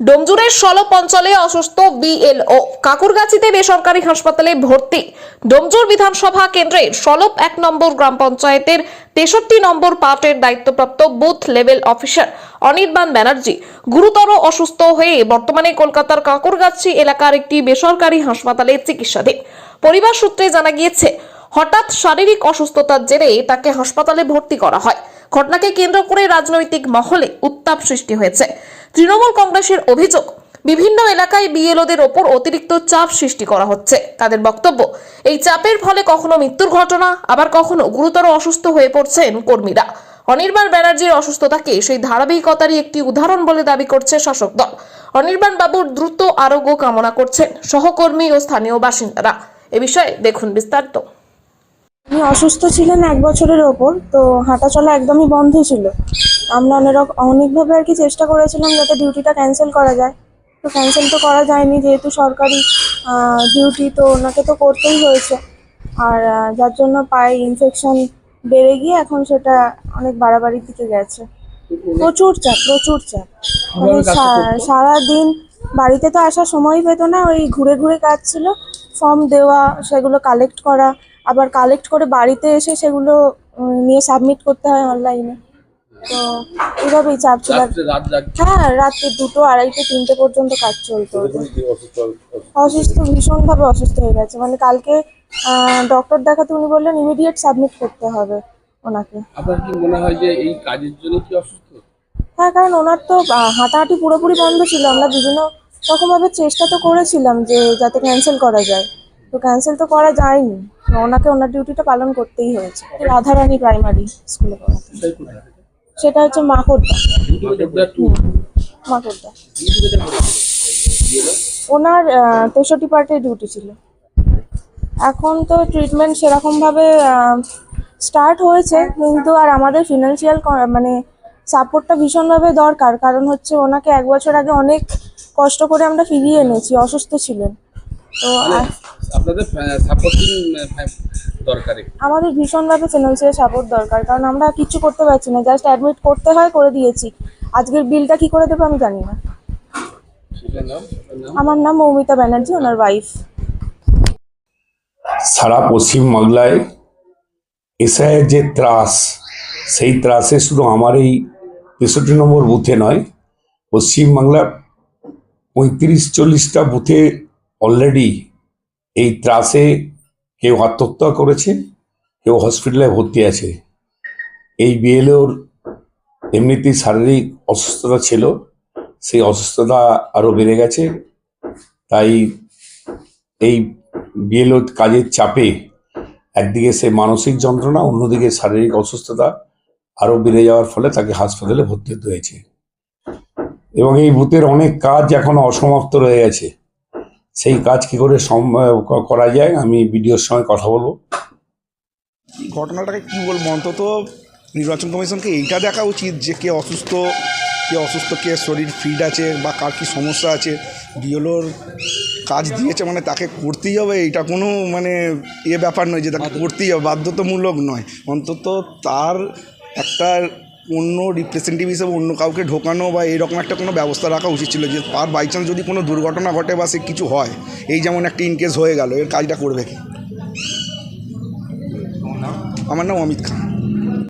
ডোমজুরের সলপ অঞ্চলে অসুস্থ বিএলও। কাকুরগাছিতে বেসরকারি হাসপাতালে ভর্তি। ডোমজুর বিধানসভা কেন্দ্রের সলপ এক নম্বর গ্রাম পঞ্চায়েতের তেষট্টি নম্বর পার্টের দায়িত্বপ্রাপ্ত booth level officer Anirban Banerjee গুরুতর অসুস্থ হয়ে বর্তমানে কলকাতার কাকুরগাছি এলাকার একটি বেসরকারি হাসপাতালে চিকিৎসাধীন। পরিবার সূত্রে জানা গিয়েছে, হঠাৎ শারীরিক অসুস্থতার জেরে তাকে হাসপাতালে ভর্তি করা হয়। ঘটনাকে কেন্দ্র করে রাজনৈতিক মহলে উত্তাপ সৃষ্টি হয়েছে। তৃণমূল কংগ্রেসের অভিযোগ, বিভিন্ন এলাকায় বিএলওদের ওপর অতিরিক্ত চাপ সৃষ্টি করা হচ্ছে। তাদের বক্তব্য, এই চাপের ফলে কখনো মৃত্যুর ঘটনা, আবার কখনো গুরুতর অসুস্থ হয়ে পড়ছেন কর্মীরা। অনির্বাণ ব্যানার্জির অসুস্থতাকে সেই ধারাবাহিকতারই একটি উদাহরণ বলে দাবি করছে শাসক দল। অনির্বাণ বাবুর দ্রুত আরোগ্য কামনা করছেন সহকর্মী ও স্থানীয় বাসিন্দারা। এ বিষয়ে দেখুন বিস্তারিত। উনি অসুস্থ ছিলেন এক বছরের ওপর তো হাঁটা চলা একদমই বন্ধ ছিল। আমরা অনেক অনেকভাবে আর কি চেষ্টা করেছিলাম যাতে ডিউটিটা ক্যান্সেল করা যায়। তো ক্যান্সেল তো করা যায়নি যেহেতু সরকারি ডিউটি তো ওনাকে তো করতেই হয়েছে। আর যার জন্য পায়ে ইনফেকশন বেড়ে গিয়ে এখন সেটা অনেক বাড়াবাড়ির দিকে গেছে। প্রচুর চাপ প্রচুর চাপ। মানে সা- সারাদিন বাড়িতে তো আসার সময় পেতো না ওই ঘুরে ঘুরে কাজ ছিল। ফর্ম দেওয়া সেগুলো কালেক্ট করা আবার কালেক্ট করে বাড়িতে এসে সেগুলো নিয়ে সাবমিট করতে হয় অনলাইনে তো এইভাবেই চাপ ছিল। হ্যাঁ রাত্রে দুটো আড়াইটে তিনটে পর্যন্ত কাজ চলতো। অসুস্থ? ভীষণভাবে অসুস্থ হয়ে গেছে। মানে কালকে ডক্টর দেখাতে উনি বললেন ইমিডিয়েট সাবমিট করতে হবে ওনাকে। আপনার কি মনে হয় যে এই কাজের জন্য কি অসুস্থ? হ্যাঁ কারণ ওনার তো হাঁটাহাঁটি পুরোপুরি বন্ধ ছিল। আমরা বিভিন্ন রকমভাবে চেষ্টা তো করেছিলাম যে যাতে ক্যান্সেল করা যায়। তো ক্যান্সেল তো করা যায়নি। ওনাকে ওনার ডিউটিটা পালন করতেই হয়েছে। রাধারানী প্রাইমারি স্কুলে পড়াতে। সেটা হচ্ছে মাকড়দা। মাকড়দা? ওনার তেষট্টি পার্টের ডিউটি ছিল। এখন তো ট্রিটমেন্ট সেরকমভাবে স্টার্ট হয়েছে, কিন্তু আর আমাদের ফিনান্সিয়াল মানে সাপোর্টটা ভীষণভাবে দরকার কারণ হচ্ছে ওনাকে এক বছর আগে অনেক কষ্ট করে আমরা ফিরিয়ে এনেছি অসুস্থ ছিলেন। তো আপনাদের সাপোর্টিং দরকারে আমাদের ভীষণভাবে ফিনান্সিয়াল সাপোর্ট দরকার কারণ আমরা কিচ্ছু করতে পারছি না জাস্ট অ্যাডমিট করতে হয় করে দিয়েছি। আজকের বিলটা কি করে দেবো আমি জানি না। আমার নাম মৌমিতা ব্যানার্জি ওনার ওয়াইফ সারা পশ্চিমবাংলায় এসআইয়ের যে ত্রাস সেই ত্রাসে শুধু আমার এই তেষট্টি নম্বর বুথে নয় পশ্চিমবাংলার পঁয়ত্রিশ চল্লিশটা বুথে অলরেডি এই ত্রাসে কেউ আত্মহত্যা করেছে, কেউ হসপিটালে ভর্তি আছে। এই বিএলওর এমনিতেই শারীরিক অসুস্থতা ছিল, সেই অসুস্থতা আরও বেড়ে গেছে। তাই এই বিএলও কাজের চাপে একদিকে সে মানসিক যন্ত্রণা, অন্যদিকে শারীরিক অসুস্থতা আরও বেড়ে যাওয়ার ফলে তাকে হাসপাতালে ভর্তি হতে হয়েছে। এবং এই বুথের অনেক কাজ এখনও অসমাপ্ত রয়ে গেছে। সেই কাজ কি করে সম- করা যায় আমি বিডিওর সঙ্গে কথা বলব। ঘটনাটাকে কী বলব? অন্তত নির্বাচন কমিশনকে এইটা দেখা উচিত যে কে অসুস্থ কে অসুস্থ কে শরীর ফিট আছে বা কার কী সমস্যা আছে। বিএলওর কাজ দিয়েছে মানে তাকে করতেই হবে এইটা কোনো মানে এ ব্যাপার নয় যে তাকে করতেই হবে বাধ্যতামূলক নয়। অন্তত তার একটা অন্য রিপ্রেজেন্টেটিভ হিসেবে অন্য কাউকে ঢোকানো বা এরকম একটা কোনো ব্যবস্থা রাখা উচিত ছিল যে তার বাই চান্স যদি কোনো দুর্ঘটনা ঘটে বা সে কিছু হয়, এই যেমন একটা ইনকেস হয়ে গেল, এর কাজটা করবে কি? আমার নাম অমিত খান।